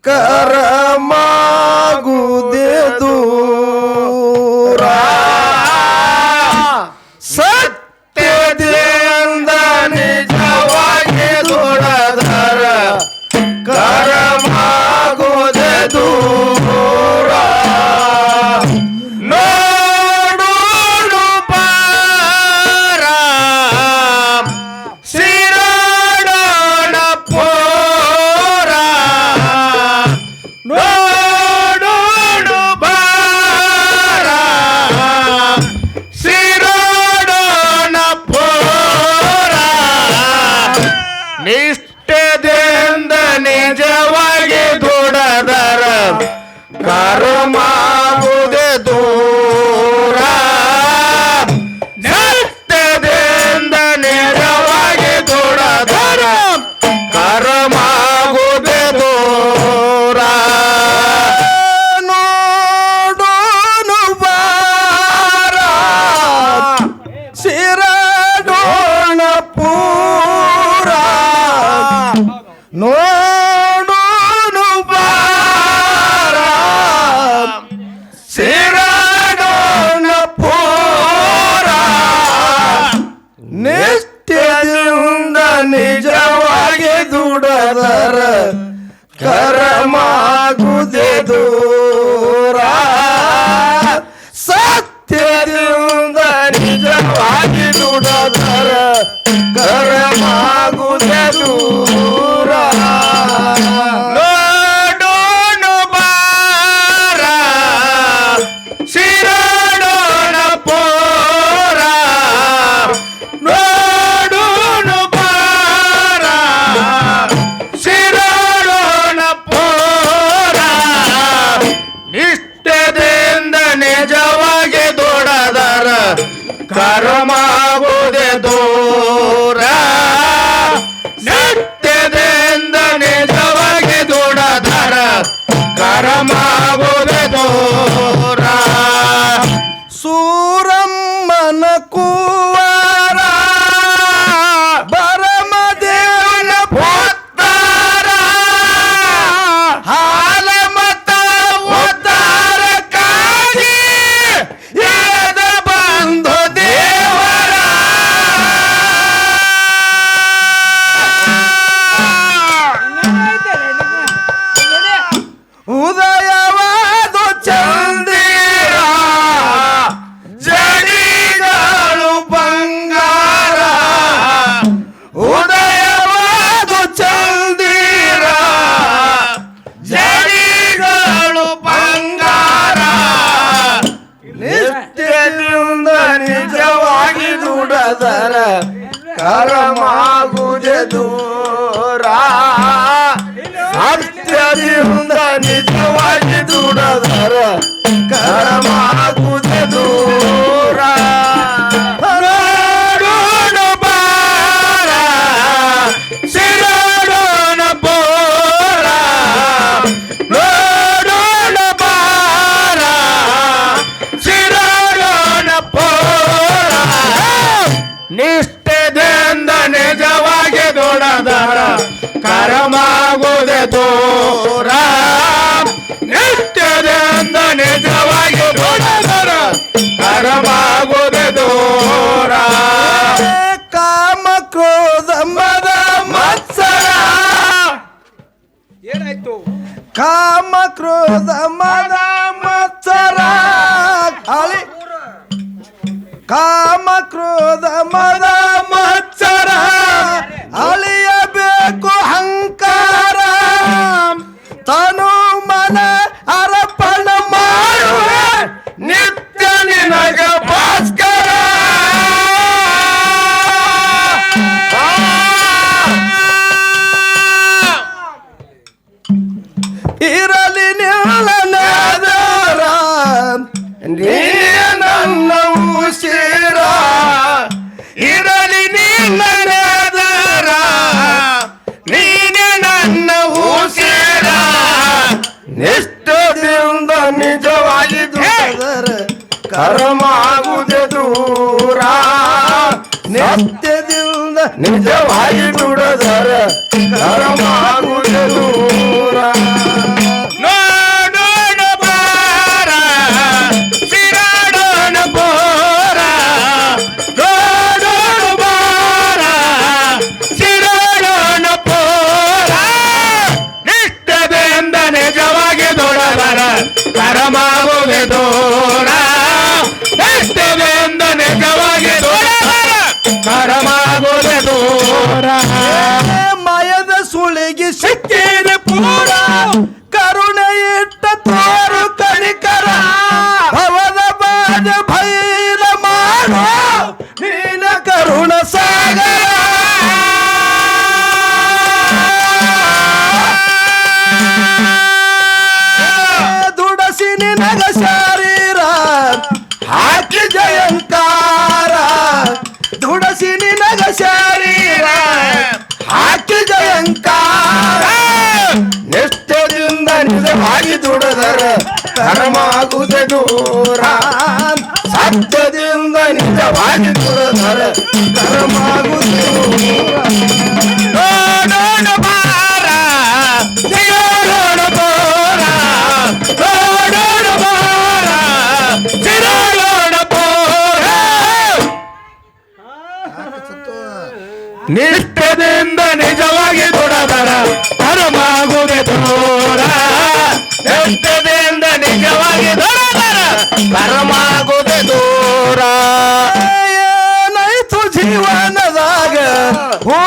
Cara! ನಿಜವಾಗಿ ದುಡದರ ಕಾರ ಮುಂದ ನಿಜವಾಗಿ ದುಡದರ ಕರಮಾಗುದೆದೂರ ಸತ್ಯದಿ ಮುಂದ ನಿಜವಾಗಿ ದುಡದರ ಕರಮಾಗುದೆದೂರ ಕಾಮ ಕ್ರೋಧ ಮನ ನಿಷ್ಠದಿಂದ ನಿಜವಾಗಿ ದುಡಿದರ ಕರ್ಮ ಆಗುವುದೇ ದೂರ? ನಿತ್ಯದಿಂದ ನಿಜವಾಗಿ ದುಡದರ ಕರ್ಮ ಆಗುವುದೇ ಗುಡಸಿ ನಿನಗ ಶರೀರ ಹಾಕಿದಯಂಕ ನಿಷ್ಠದಿಂದ ನಿಜವಾಗಿ ದುಡದರ ಧರ್ಮಾಗುವುದೇ ದೂರ ಸತ್ಯದಿಂದ ನಿಜವಾಗಿ ದುಡದರ ಧರ್ಮ ನಿನ್ನಿಂದ ನಿಜವಾಗಿ ದೊಡದರ ಪರಮಾಗುವೆ ದೂರ. ಎಂತದಿಂದ ನಿಜವಾಗಿ ದೊಡದರ ಪರಮಾಗುವೆ ದೂರ. ಏನಾಯ್ತು ಜೀವನದಾಗ ಹೋ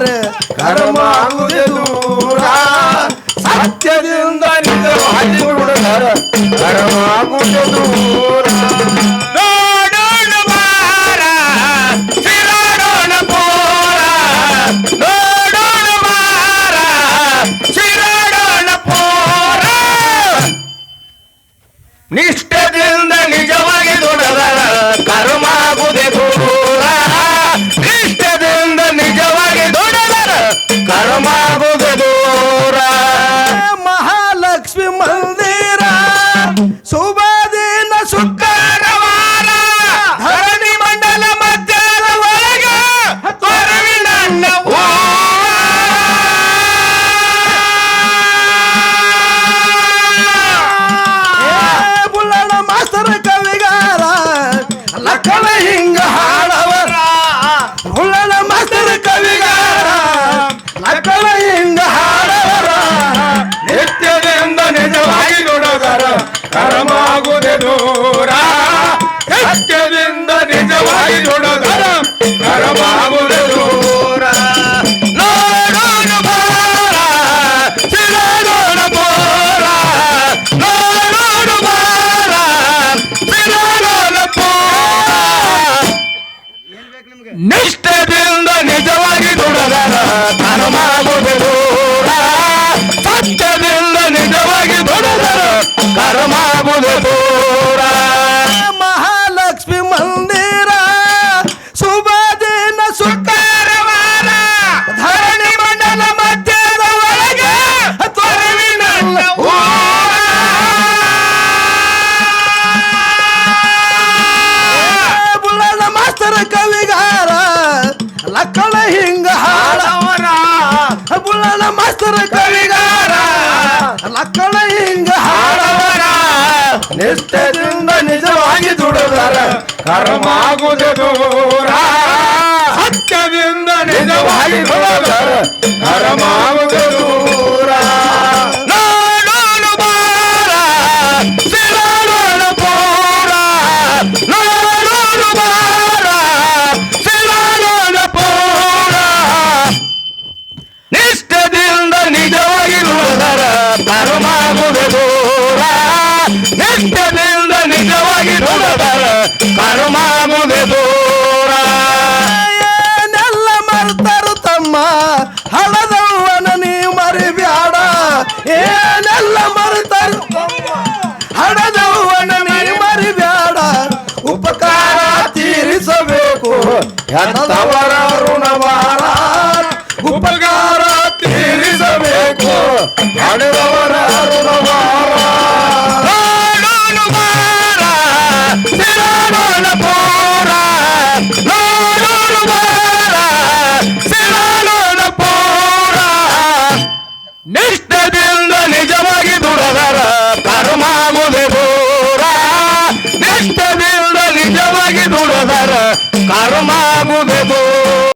ಕರೆ ಕರಮಾಂಗುದೆ ದೂರ ಸತ್ಯದಿಂದ ನಿಜವಾಗಿ ಬಿಡುಗರ ಕರಮಾಗುದೆ ದೂರ ಕ್ಷಮಾಗುದೆನೋ ಲಕ್ಕಣ ಮಾಸ್ತರ ಕವಿಗಾರ ಲಕ್ಕಣ ಹಿಂಗ ಹಾಡವರ ನಿಷ್ಠದಿಂದ ನಿಜವಾಗಿ ದುಡದಾರ. ಕರ್ಮಾಗುವುದು ದೂರ. ಸತ್ಯದಿಂದ ನಿಜವಾಗಿ ದುಡಿದರ. ಕರ್ಮಾಗುವುದು Yandan